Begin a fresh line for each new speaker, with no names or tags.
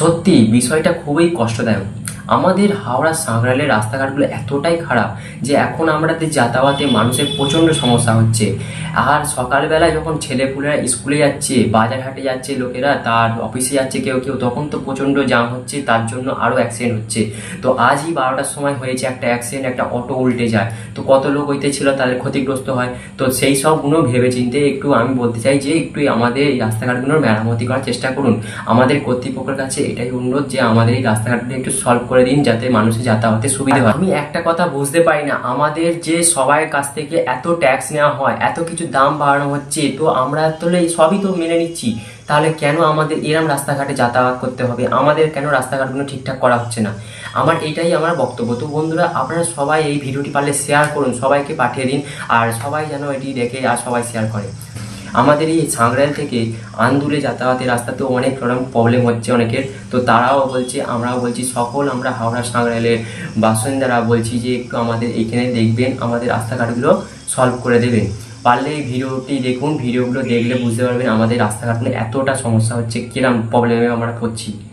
সত্যি বিষয়টা খুবই কষ্টদায়ক। আমাদের হাওড়া সাঁকরাইলের রাস্তাঘাটগুলো এতটাই খারাপ যে এখন আমাদের যাতায়াতে মানুষের প্রচণ্ড সমস্যা হচ্ছে। আর সকালবেলায় যখন ছেলেপুলেরা স্কুলে যাচ্ছে বাজার হাটে যাচ্ছে লোকেরা, তার অফিসে যাচ্ছে কেউ কেউ, তখন তো প্রচণ্ড জাম হচ্ছে, তার জন্য আরও অ্যাক্সিডেন্ট হচ্ছে। তো আজই বারোটার সময় হয়েছে একটা অ্যাক্সিডেন্ট একটা অটো উল্টে যায়। তো কত লোক হইতে ছিল, তাদের ক্ষতিগ্রস্ত হয়। তো সেই সবগুলো ভেবে চিন্তে একটু আমি বলতে চাই যে, একটু আমাদের এই রাস্তাঘাটগুলোর মেরামতি করার চেষ্টা করুন। আমাদের কর্তৃপক্ষের কাছে এটাই অনুরোধ যে, আমাদের এই রাস্তাঘাটগুলো একটু সলভ করে দিন যাতে মানুষের যাতায়াতে সুবিধা হয়। আমি একটা কথা বুঝতে পারি না, আমাদের যে সবার কাছ থেকে এত ট্যাক্স নেওয়া হয়, এত কিছু দাম বাড়ানো হচ্ছে, তো আমরা তাহলে সবই তো মেনে নিচ্ছি। তাহলে কেন আমাদের এরম রাস্তাঘাটে যাতায়াত করতে হবে? আমাদের কেন রাস্তাঘাটগুলো ঠিকঠাক করা হচ্ছে না? আমার এটাই আমার বক্তব্য। তো বন্ধুরা, আপনারা সবাই এই ভিডিওটি পারলে শেয়ার করুন, সবাইকে পাঠিয়ে দিন, আর সবাই যেন এটি দেখে আর সবাই শেয়ার করে। আমাদের এই সাংরাইল থেকে আন্দুলে যাতায়াতের রাস্তাতেও অনেক রকম প্রবলেম হচ্ছে অনেকের। তো তারাও বলছে, আমরাও বলছি, সকল আমরা হাওড়া সাংরাইলের বাসিন্দারা বলছি যে, একটু আমাদের এখানে দেখবেন, আমাদের রাস্তাঘাটগুলো সলভ করে দেবেন। পারলে এই ভিডিওটি দেখুন, ভিডিওগুলো দেখলে বুঝতে পারবেন আমাদের রাস্তাঘাটগুলো এতটা সমস্যা হচ্ছে, কিরম প্রবলেমে আমরা পড়ছি।